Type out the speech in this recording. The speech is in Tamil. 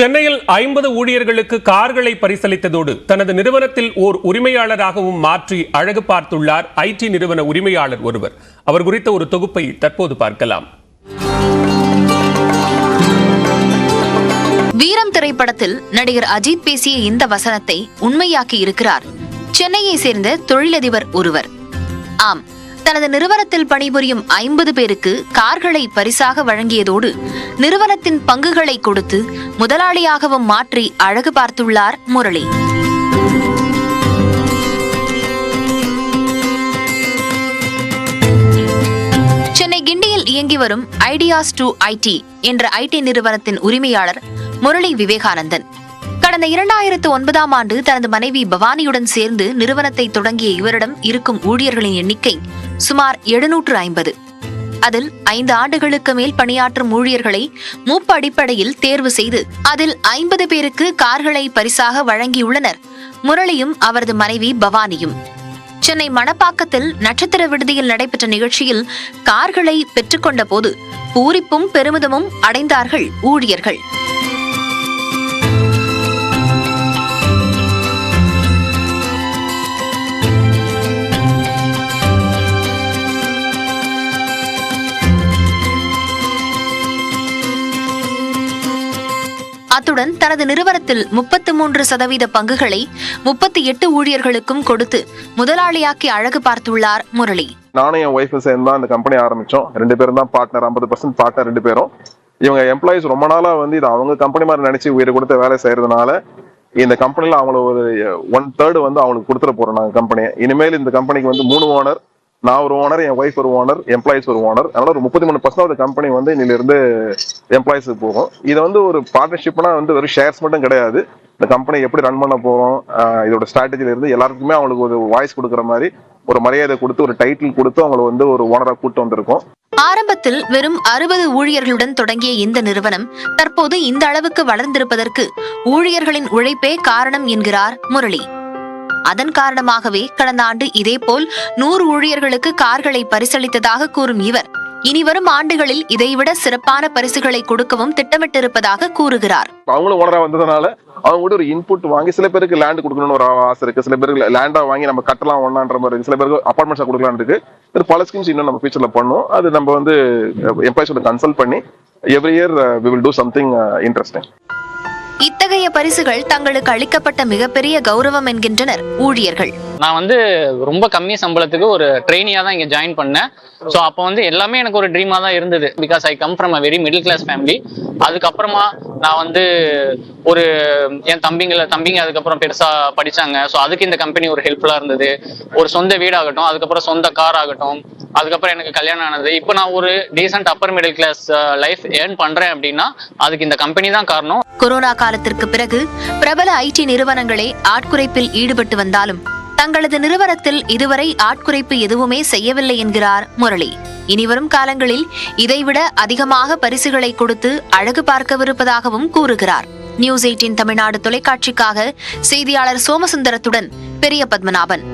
சென்னையில் ஐம்பது ஊழியர்களுக்கு கார்களை பரிசளித்ததோடு தனது நிறுவனத்தில் ஓர் உரிமையாளராகவும் மாற்றி அழகு பார்த்துள்ளார் ஐடி நிறுவன உரிமையாளர் ஒருவர். அவர் குறித்த ஒரு தொகுப்பை தற்போது பார்க்கலாம். வீரம் திரைப்படத்தில் நடிகர் அஜித் பேசிய இந்த வசனத்தை உண்மையாக்கி இருக்கிறார். சென்னையை சேர்ந்த தொழிலதிபர் ஒருவர். ஆம் தனது நிறுவனத்தில் பணிபுரியும் ஐம்பது பேருக்கு கார்களை பரிசாக வழங்கியதோடு நிறுவனத்தின் பங்குகளை கொடுத்து முதலாளியாகவும் மாற்றி அழகு பார்த்துள்ளார் முரளி. சென்னை கிண்டியில் இயங்கி வரும் ஐடியாஸ் டு ஐடி என்ற ஐடி நிறுவனத்தின் உரிமையாளர் முரளி விவேகானந்தன். கடந்த இரண்டாயிரத்து ஒன்பதாம் ஆண்டு தனது மனைவி பவானியுடன் சேர்ந்து நிறுவனத்தை தொடங்கிய இவரிடம் இருக்கும் ஊழியர்களின் எண்ணிக்கை சுமார் எழுநூற்று ஐம்பது. அதில் ஐந்து ஆண்டுகளுக்கு மேல் பணியாற்றும் ஊழியர்களை மூப்பு அடிப்படையில் தேர்வு செய்து அதில் ஐம்பது பேருக்கு கார்களை பரிசாக வழங்கியுள்ளனர். முரளியும் அவரது மனைவி பவானியும். சென்னை மணப்பாக்கத்தில் நட்சத்திர விடுதியில் நடைபெற்ற நிகழ்ச்சியில் கார்களை பெற்றுக்கொண்ட போது பூரிப்பும் பெருமிதமும் அடைந்தார்கள் ஊழியர்கள். அத்துடன் தனது நிறுவனத்தில் முப்பத்து மூன்று சதவீத பங்குகளை முப்பத்தி எட்டு ஊழியர்களுக்கும் கொடுத்து முதலாளியாக்கி அழகு பார்த்துள்ளார் முரளி. நானும் என் ஒய்ஃபும் சேர்ந்து தான் இந்த கம்பெனி ஆரம்பிச்சோம். ரெண்டு பேரும் தான் பார்ட்னர் ஐம்பது பர்சன்ட் பார்ட்னர் ரெண்டு பேரும். இவங்க எம்ப்ளாயிஸ் ரொம்ப நாளா வந்து இது அவங்க கம்பெனி மாதிரி நினைச்சு உயிரை கொடுத்து வேலை செய்யறதுனால இந்த கம்பெனில அவங்களுக்கு ஒரு ஒன் தேர்டு வந்து அவங்களுக்கு கொடுத்துட போறோம் நாங்கள் கம்பெனியை இனிமேல் இந்த கம்பெனிக்கு வந்து மூணு ஓனர் நான் ஒரு ஓனர் என் ஒய்ஃப் ஒரு ஓனர் எம்ப்ளாயிஸ் ஒரு ஓனர் அதனால ஒரு முப்பத்தி மூணு பர்சன்ட் கம்பெனி வந்து இன்னிலிருந்து எம்ப்ளாயிஸுக்கு போகும். இதை வந்து ஒரு பார்ட்னர்ஷிப்னா வந்து வெறும் ஷேர்ஸ் மட்டும் கிடையாது. இந்த கம்பெனி எப்படி ரன் பண்ண போகிறோம் இதோட ஸ்ட்ராட்டஜில இருந்து எல்லாருக்குமே அவங்களுக்கு ஒரு வாய்ஸ் கொடுக்குற மாதிரி ஒரு மரியாதை கொடுத்து ஒரு டைட்டில் கொடுத்து அவங்களை வந்து ஒரு ஓனராக கூட்டு வந்திருக்கோம். ஆரம்பத்தில் வெறும் அறுபது ஊழியர்களுடன் தொடங்கிய இந்த நிறுவனம் தற்போது இந்த அளவுக்கு வளர்ந்திருப்பதற்கு ஊழியர்களின் உழைப்பே காரணம் என்கிறார் முரளி. அதன் காரணமாகவே கடந்த ஆண்டு இதேபோல் நூறு ஊழியர்களுக்கு கார்களை பரிசளித்ததாக கூறும் இவர். இனிவரும் ஆண்டுகளில் இதைவிட சிறப்பான பரிசுகளை கொடுக்கவும் திட்டமிட்டிருப்பதாக கூறுகிறார். அவங்களும் ஓனரா வந்ததுனால அவங்க கூட ஒரு இன்புட் வாங்கி சில பேருக்கு லேண்ட் கொடுக்கணும்னு ஒரு ஆசை இருக்கு. சில பேருக்கு லேண்டா வாங்கி நம்ம கட்டலாம் ஒண்ணான்ற மாதிரி இருக்கு. சில பேருக்கு அப்பார்ட்மெண்ட்ஸா கொடுக்கலாம் இருக்கு. இது பல ஸ்கீம்ஸ் இன்னும் நம்ம ஃபியூச்சர்ல பண்ணுவோம் அது நம்ம வந்து எம்ப்ளாயிஸோட கன்சல்ட் பண்ணி every year we will do something interesting இத்தகைய பரிசுகள் தங்களுக்கு அளிக்கப்பட்ட மிகப்பெரிய கௌரவம் என்கின்றனர் ஊழியர்கள். நான் வந்து ரொம்ப கம்மி சம்பளத்துக்கு ஒரு ட்ரெயினியாக தான் இங்கே ஜாயின் பண்ணேன். ஸோ அப்போ வந்து எல்லாமே எனக்கு ஒரு ட்ரீமாக தான் இருந்தது. Because I come from a very middle class family அதுக்கப்புறமா நான் வந்து ஒரு என் தம்பிங்களை தம்பிங்க அதுக்கப்புறம் பெருசாக படிச்சாங்க. ஸோ அதுக்கு இந்த கம்பெனி ஒரு ஹெல்ப்ஃபுல்லாக இருந்தது. ஒரு சொந்த வீடாகட்டும் அதுக்கப்புறம் சொந்த கார் ஆகட்டும். அதுக்கப்புறம் எனக்கு கல்யாணம் ஆனது. இப்போ நான் ஒரு decent upper middle class life earn பண்றேன் அப்படின்னா அதுக்கு இந்த கம்பெனி தான் காரணம். கொரோனா காலத்திற்கு பிறகு பிரபல ஐடி நிறுவனங்களே ஆட்குறைப்பில் ஈடுபட்டு வந்தாலும் தங்களது நிறுவனத்தில் இதுவரை ஆட்குறைப்பு எதுவுமே செய்யவில்லை என்கிறார் முரளி. இனிவரும் காலங்களில் இதைவிட அதிகமாக பரிசுகளை கொடுத்து அழகு பார்க்கவிருப்பதாகவும் கூறுகிறார். நியூஸ் எயிட்டின் தமிழ்நாடு தொலைக்காட்சிக்காக செய்தியாளர் சோமசுந்தரத்துடன் பெரிய பத்மநாபன்.